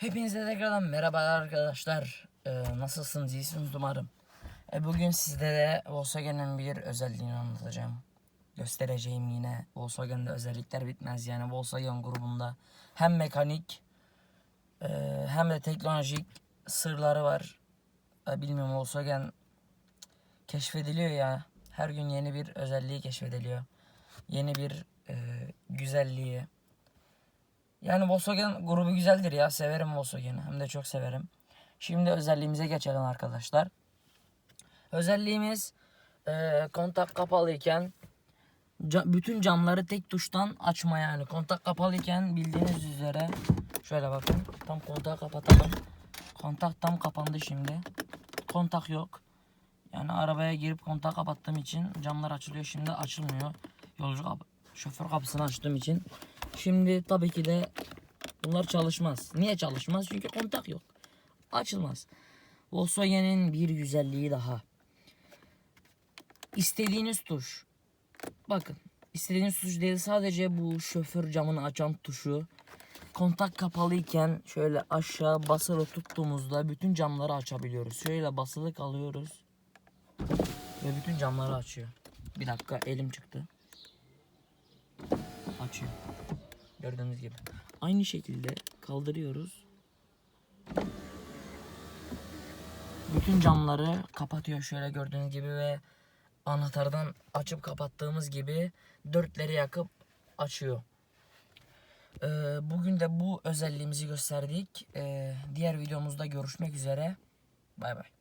Hepinize tekrardan merhabalar arkadaşlar. Ee, nasılsınız? İyisiniz umarım. E, bugün sizlere Volkswagen'in bir özelliğini anlatacağım. Göstereceğim yine. Volkswagen'de özellikler bitmez. Yani Volkswagen grubunda hem mekanik e, hem de teknolojik sırları var. E, bilmiyorum Volkswagen keşfediliyor ya. Her gün yeni bir özelliği keşfediliyor. Yeni bir e, güzelliği. Yani Volkswagen grubu güzeldir ya. Severim Volkswagen'i. Hem de çok severim. Şimdi özelliğimize geçelim arkadaşlar. Özelliğimiz e, kontak kapalıyken ca- bütün camları tek tuştan açma yani. Kontak kapalıyken bildiğiniz üzere şöyle bakın. Tam kontağı kapatalım. Kontak tam kapandı şimdi. Kontak yok. Yani arabaya girip kontağı kapattığım için camlar açılıyor. Şimdi açılmıyor. Yolcu kapı, şoför kapısını açtığım için. Şimdi tabii ki de bunlar çalışmaz. Niye çalışmaz? Çünkü kontak yok. Açılmaz. Volkswagen'in bir güzelliği daha. İstediğiniz tuş. Bakın. istediğiniz tuş değil sadece bu şoför camını açan tuşu. Kontak kapalıyken şöyle aşağı basılı tuttuğumuzda bütün camları açabiliyoruz. Şöyle basılı kalıyoruz. Ve bütün camları açıyor. Bir dakika elim çıktı. Açıyor. Gördüğünüz gibi. Aynı şekilde kaldırıyoruz. Bütün camları kapatıyor şöyle gördüğünüz gibi ve anahtardan açıp kapattığımız gibi dörtleri yakıp açıyor. Ee, bugün de bu özelliğimizi gösterdik. Ee, diğer videomuzda görüşmek üzere. Bay bay.